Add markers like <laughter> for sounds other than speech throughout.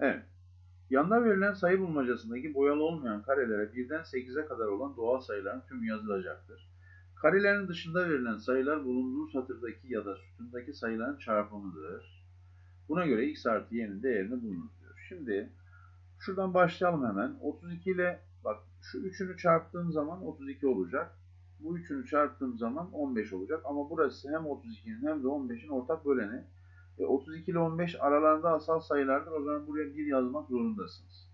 Evet. Yanda verilen sayı bulmacasındaki boyalı olmayan karelere birden 8'e kadar olan doğal sayıların tümü yazılacaktır. Karelerin dışında verilen sayılar bulunduğu satırdaki ya da sütundaki sayıların çarpımıdır. Buna göre x artı y'nin değerini bulunuz diyor. Şimdi şuradan başlayalım hemen. 32 ile bak şu üçünü çarptığım zaman 32 olacak. Bu üçünü çarptığım zaman 15 olacak. Ama burası hem 32'nin hem de 15'in ortak böleni. E, 32 ile 15 aralarında asal sayılardır. O zaman buraya 1 yazmak zorundasınız.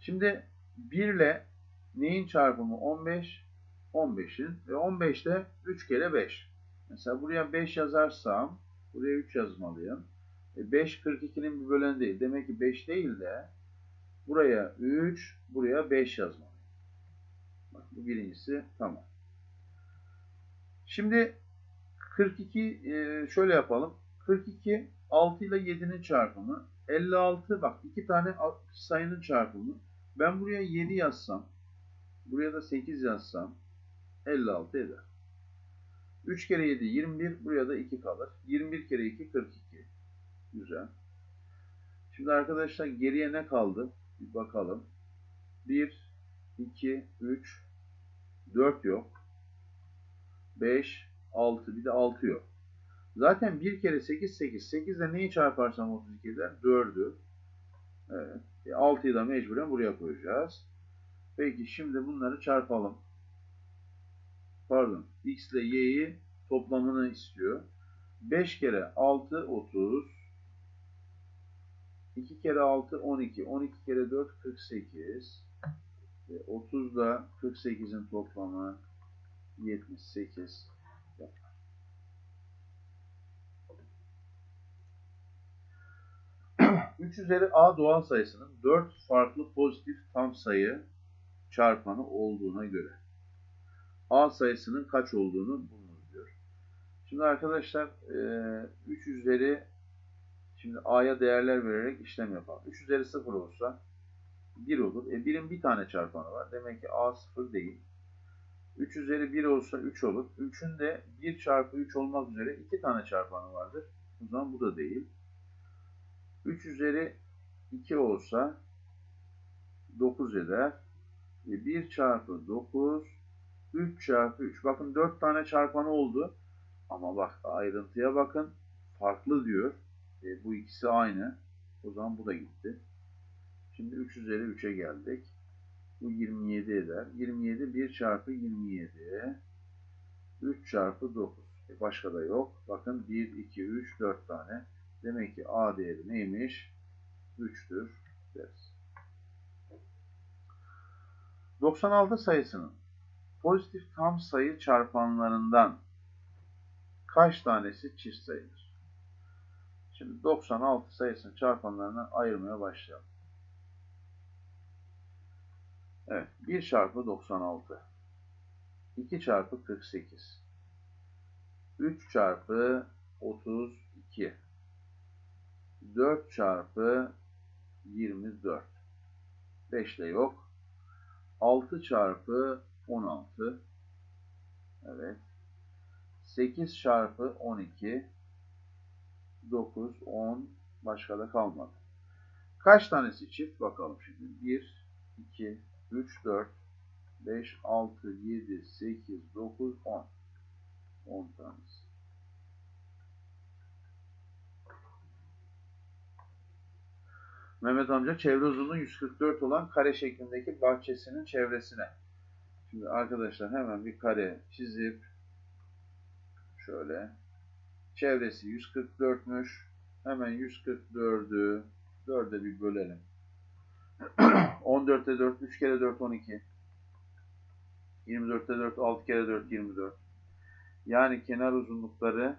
Şimdi 1 ile neyin çarpımı 15? 15'in. Ve 15 de 3 kere 5. Mesela buraya 5 yazarsam buraya 3 yazmalıyım. E 5 42'nin bir böleni değil. Demek ki 5 değil de buraya 3, buraya 5 yazmalıyım. Bak bu birincisi tamam. Şimdi 42 e, şöyle yapalım. 42 6 ile 7'nin çarpımı. 56 bak iki tane sayının çarpımı. Ben buraya 7 yazsam, buraya da 8 yazsam 56 eder. 3 kere 7 21, buraya da 2 kalır. 21 kere 2 42. Güzel. Şimdi arkadaşlar geriye ne kaldı? Bir bakalım. 1, 2, 3, 4 yok. 5, 6, bir de 6 yok. Zaten 1 kere 8, 8. 8 ile neyi çarparsam 32 eder? 4'ü. Evet. E 6'yı da mecburen buraya koyacağız. Peki şimdi bunları çarpalım. Pardon. X ile Y'yi toplamını istiyor. 5 kere 6, 30. 2 kere 6, 12. 12 kere 4, 48. E 30 da 48'in toplamı 78 yapar. <clears throat> Üç üzeri a doğal sayısının 4 farklı pozitif tam sayı çarpanı olduğuna göre a sayısının kaç olduğunu bulunuz diyor. Şimdi arkadaşlar 3 üzeri şimdi a'ya değerler vererek işlem yapalım. 3 üzeri 0 olsa 1 olur. E 1'in bir tane çarpanı var. Demek ki a 0 değil. 3 üzeri 1 olsa 3 olur. 3'ün de 1 çarpı 3 olmak üzere 2 tane çarpanı vardır. O zaman bu da değil. 3 üzeri 2 olsa 9 eder. 1 çarpı 9 3 çarpı 3. Bakın 4 tane çarpanı oldu. Ama bak ayrıntıya bakın. Farklı diyor. E, bu ikisi aynı. O zaman bu da gitti. Şimdi 3 üzeri 3'e geldik. Bu 27 eder. 27 1 çarpı 27. 3 çarpı 9. E başka da yok. Bakın 1, 2, 3, 4 tane. Demek ki A değeri neymiş? 3'tür deriz. 96 sayısının pozitif tam sayı çarpanlarından kaç tanesi çift sayıdır? Şimdi 96 sayısının çarpanlarını ayırmaya başlayalım. Evet. 1 çarpı 96. 2 çarpı 48. 3 çarpı 32. 4 çarpı 24. 5 de yok. 6 çarpı 16. Evet. 8 çarpı 12. 9, 10. Başka da kalmadı. Kaç tanesi çift? Bakalım şimdi. 1, 2, 3, 4, 5, 6, 7, 8, 9, 10. 10 tanesi. Mehmet amca çevre uzunluğu 144 olan kare şeklindeki bahçesinin çevresine. Şimdi arkadaşlar hemen bir kare çizip şöyle çevresi 144'müş. Hemen 144'ü 4'e bir bölelim. <clears throat> 14'te 4, 3 kere 4, 12. 24'te 4, 6 kere 4, 24. Yani kenar uzunlukları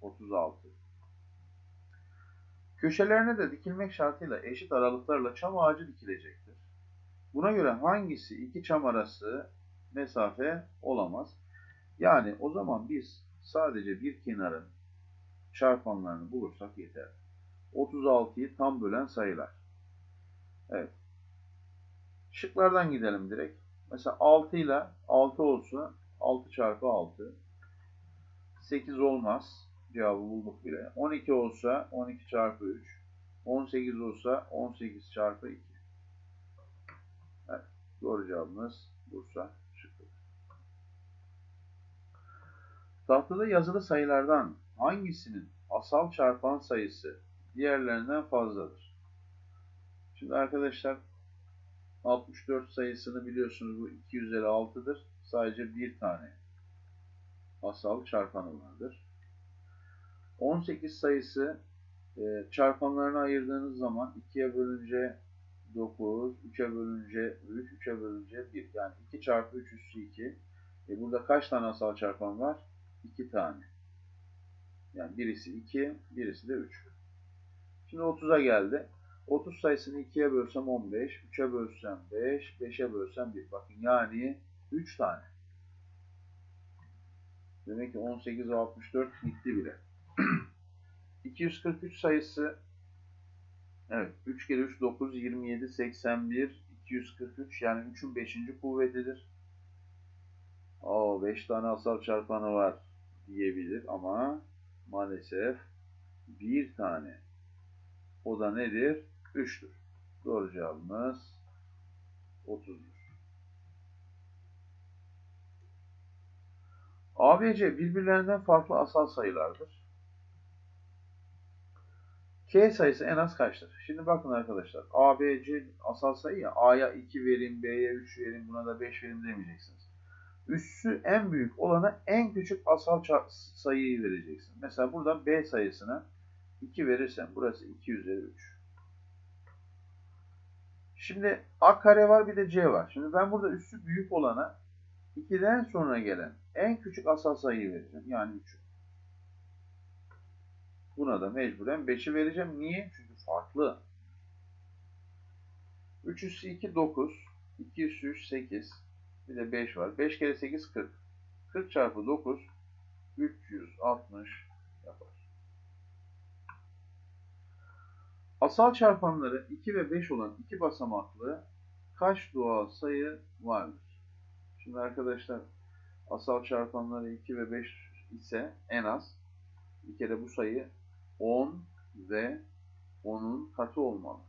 36. Köşelerine de dikilmek şartıyla eşit aralıklarla çam ağacı dikilecektir. Buna göre hangisi iki çam arası mesafe olamaz? Yani o zaman biz sadece bir kenarın çarpanlarını bulursak yeter. 36'yı tam bölen sayılar. Evet. Şıklardan gidelim direkt. Mesela 6 ile 6 olsa 6 çarpı 6. 8 olmaz. Cevabı bulduk bile. 12 olsa 12 çarpı 3. 18 olsa 18 çarpı 2. Evet, doğru cevabımız Bursa şıkkı. Tahtada yazılı sayılardan hangisinin asal çarpan sayısı diğerlerinden fazladır? Şimdi arkadaşlar 64 sayısını biliyorsunuz bu 256'dır. Sadece bir tane asal çarpanı vardır. 18 sayısı e, çarpanlarını ayırdığınız zaman 2'ye bölünce 9, 3'e bölünce 3, 3'e bölünce 1. Yani 2 çarpı 3 üssü 2. E burada kaç tane asal çarpan var? 2 tane. Yani birisi 2, birisi de 3. Şimdi 30'a geldi. 30 sayısını 2'ye bölsem 15, 3'e bölsem 5, 5'e bölsem 1. Bakın yani 3 tane. Demek ki 18 ve 64 gitti bile. <clears throat> 243 sayısı evet 3 kere 3 9 27 81 243 yani 3'ün 5. kuvvetidir. Oo 5 tane asal çarpanı var diyebilir ama maalesef bir tane. O da nedir? 3'tür. Doğru cevabımız 30'dur. ABC birbirlerinden farklı asal sayılardır. K sayısı en az kaçtır? Şimdi bakın arkadaşlar. A, B, C asal sayı ya. A'ya 2 verin, B'ye 3 verin, buna da 5 verin demeyeceksiniz. Üssü en büyük olana en küçük asal sayıyı vereceksin. Mesela burada B sayısına 2 verirsen burası 2 üzeri 3. Şimdi A kare var bir de C var. Şimdi ben burada üssü büyük olana 2'den sonra gelen en küçük asal sayıyı vereceğim. Yani 3'ü. Buna da mecburen 5'i vereceğim. Niye? Çünkü farklı. 3 üssü 2 9. 2 üssü 3 8. Bir de 5 var. 5 kere 8 40. 40 çarpı 9 360 Asal çarpanları 2 ve 5 olan iki basamaklı kaç doğal sayı vardır? Şimdi arkadaşlar asal çarpanları 2 ve 5 ise en az bir kere bu sayı 10 ve 10'un katı olmalı.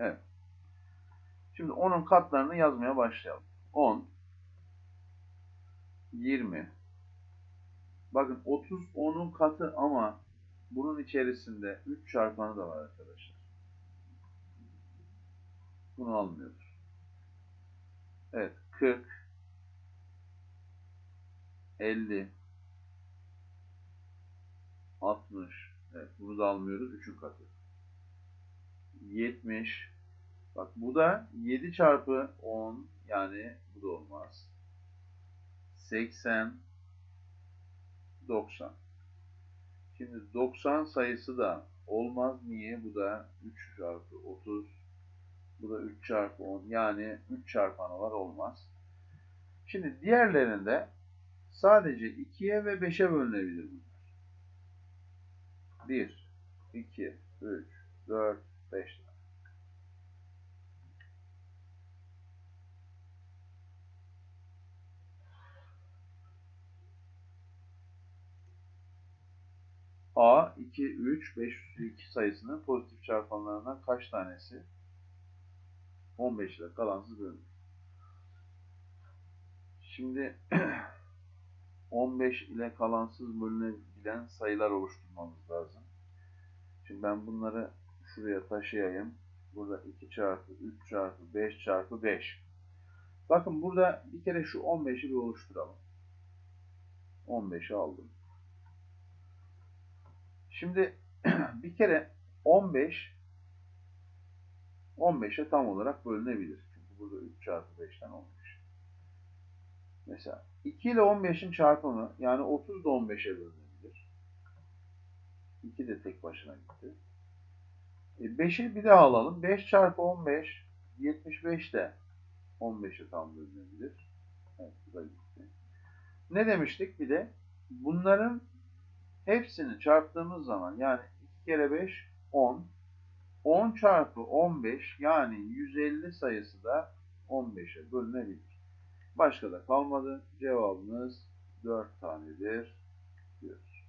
Evet. Şimdi 10'un katlarını yazmaya başlayalım. 10 20 Bakın 30 10'un katı ama bunun içerisinde 3 çarpanı da var arkadaşlar. Bunu almıyoruz. Evet 40 50 60 Evet bunu da almıyoruz. 3'ün katı. 70 Bak bu da 7 çarpı 10 yani bu da olmaz. 80 90 Şimdi 90 sayısı da olmaz. Niye? Bu da 3 çarpı 30 bu da 3 çarpı 10 yani 3 çarpanı var olmaz. Şimdi diğerlerinde sadece 2'ye ve 5'e bölünebilir bunlar. 1, 2, 3, 4, 5 tane. A, 2, 3, 5 üstü 2 sayısının pozitif çarpanlarından kaç tanesi 15 ile kalansız bölünür? Şimdi <clears throat> 15 ile kalansız bölünebilen sayılar oluşturmamız lazım. Şimdi ben bunları şuraya taşıyayım. Burada 2 çarpı 3 çarpı 5 çarpı 5. Bakın burada bir kere şu 15'i bir oluşturalım. 15'i aldım. Şimdi <clears throat> bir kere 15 15'e tam olarak bölünebilir. Çünkü burada 3 çarpı 5'ten 15. Mesela 2 ile 15'in çarpımı yani 30 da 15'e bölünebilir. 2 de tek başına gitti. E 5'i bir daha alalım. 5 çarpı 15 75 de 15'e tam bölünebilir. Evet bu da gitti. Ne demiştik bir de? Bunların hepsini çarptığımız zaman yani 2 kere 5 10 10 çarpı 15 yani 150 sayısı da 15'e bölünebilir. Başka da kalmadı. Cevabımız 4 tanedir diyoruz.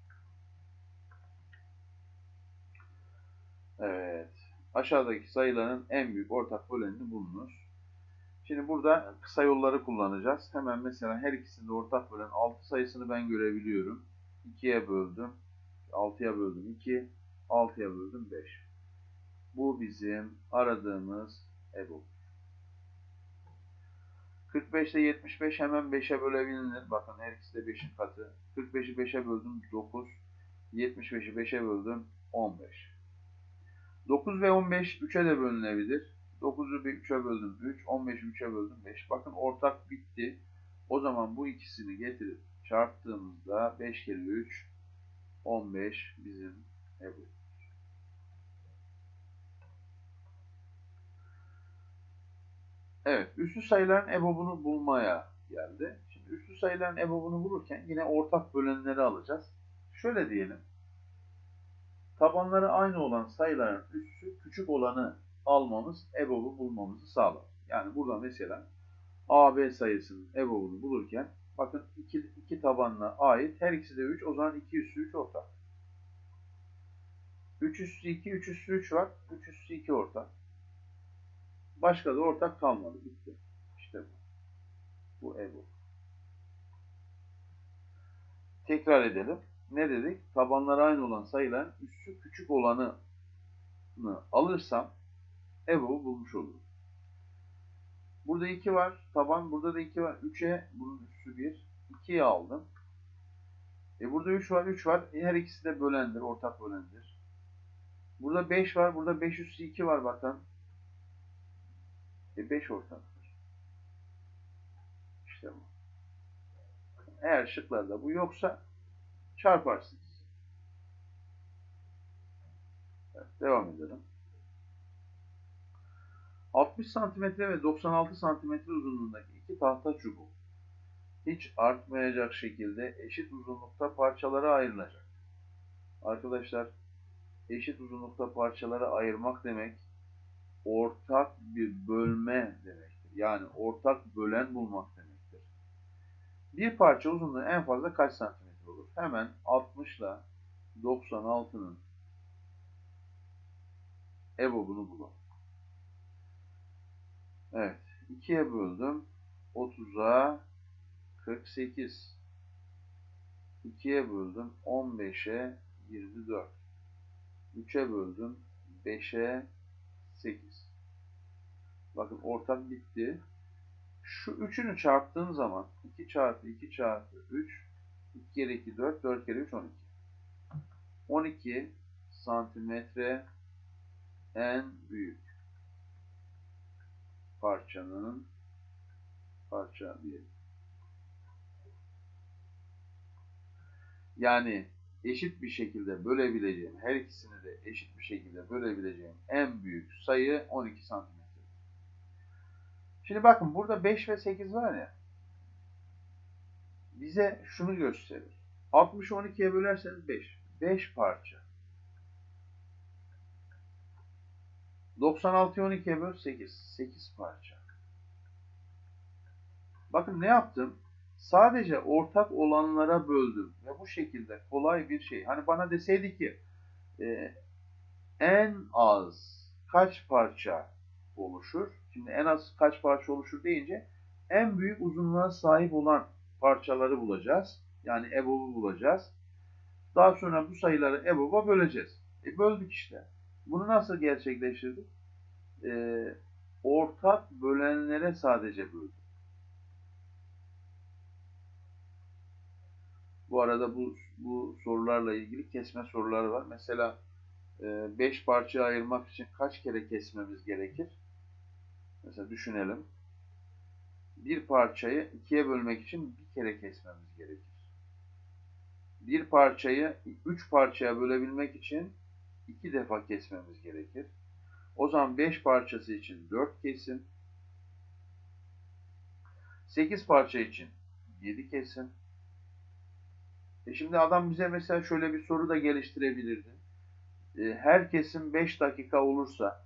Evet. Aşağıdaki sayıların en büyük ortak bölenini bulunuz. Şimdi burada kısa yolları kullanacağız. Hemen mesela her ikisinde ortak bölen 6 sayısını ben görebiliyorum. 2'ye böldüm. 6'ya böldüm 2. 6'ya böldüm 5. Bu bizim aradığımız EBOB. 45 ile 75 hemen 5'e bölebilir. Bakın her ikisi de 5'in katı. 45'i 5'e böldüm 9. 75'i 5'e böldüm 15. 9 ve 15 3'e de bölünebilir. 9'u 3'e böldüm 3, 15'i 3'e böldüm 5. Bakın ortak bitti. O zaman bu ikisini getirip çarptığımızda 5 kere 3, 15 bizim Ebu. Evet, üslü sayıların EBOB'unu bulmaya geldi. Şimdi üslü sayıların EBOB'unu bulurken yine ortak bölenleri alacağız. Şöyle diyelim. Tabanları aynı olan sayıların üssü küçük olanı almamız EBOB'u bulmamızı sağlar. Yani burada mesela AB sayısının EBOB'unu bulurken bakın iki, iki tabanına ait her ikisi de 3 o zaman 2 üssü 3 ortak. 3 üssü 2, 3 üssü 3 var. 3 üssü 2 ortak. Başka da ortak kalmadı. Bitti. İşte bu. Bu EBOB. Tekrar edelim. Ne dedik? Tabanları aynı olan sayıların üssü küçük olanı alırsam EBOB'u bulmuş olurum. Burada 2 var. Taban burada da 2 var. 3'e bunun üssü 1. 2'yi aldım. E burada 3 var. 3 var. E her ikisi de bölendir. Ortak bölendir. Burada 5 var. Burada 5 üssü 2 var bakın. E 5 ortaktır. İşte bu. Eğer şıklarda bu yoksa çarparsınız. Evet, devam edelim. 60 santimetre ve 96 santimetre uzunluğundaki iki tahta çubuk hiç artmayacak şekilde eşit uzunlukta parçalara ayrılacak. Arkadaşlar eşit uzunlukta parçalara ayırmak demek ortak bir bölme demektir. Yani ortak bölen bulmak demektir. Bir parça uzunluğu en fazla kaç santimetre olur? Hemen 60 ile 96'nın EBOB'unu bulalım. Evet. 2'ye böldüm. 30'a 48. 2'ye böldüm. 15'e 24. 3'e böldüm. 5'e 8. Bakın ortak bitti. Şu üçünü çarptığım zaman 2 çarpı 2 çarpı 3 2 kere 2 4 4 kere 3 12. 12 santimetre en büyük parçanın parça diyelim. Yani eşit bir şekilde bölebileceğim, her ikisini de eşit bir şekilde bölebileceğim en büyük sayı 12 santimetre. Şimdi bakın burada 5 ve 8 var ya, bize şunu gösterir. 60'ı 12'ye bölerseniz 5. 5 parça. 96'yı 12'ye böl 8. 8 parça. Bakın ne yaptım? Sadece ortak olanlara böldüm. Ve bu şekilde kolay bir şey. Hani bana deseydi ki e, en az kaç parça oluşur? Şimdi en az kaç parça oluşur deyince en büyük uzunluğa sahip olan parçaları bulacağız. Yani EBOB'u bulacağız. Daha sonra bu sayıları EBOB'a böleceğiz. E böldük işte. Bunu nasıl gerçekleştirdik? Ee, ortak bölenlere sadece böldük. Bu arada bu, bu sorularla ilgili kesme soruları var. Mesela 5 e, parçaya ayırmak için kaç kere kesmemiz gerekir? Mesela düşünelim. Bir parçayı ikiye bölmek için bir kere kesmemiz gerekir. Bir parçayı üç parçaya bölebilmek için iki defa kesmemiz gerekir. O zaman 5 parçası için 4 kesim. 8 parça için 7 kesim. E şimdi adam bize mesela şöyle bir soru da geliştirebilirdi. E, her kesim 5 dakika olursa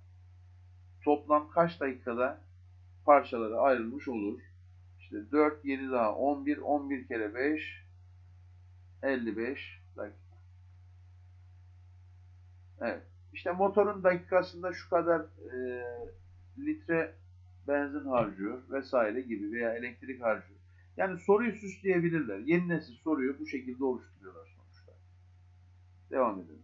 toplam kaç dakikada parçalara ayrılmış olur. İşte 4, 7 daha 11, 11 kere 5, 55 dakika. Evet. İşte motorun dakikasında şu kadar e, litre benzin harcıyor vesaire gibi veya elektrik harcıyor. Yani soruyu süsleyebilirler. Yeni nesil soruyu bu şekilde oluşturuyorlar sonuçta. Devam edelim.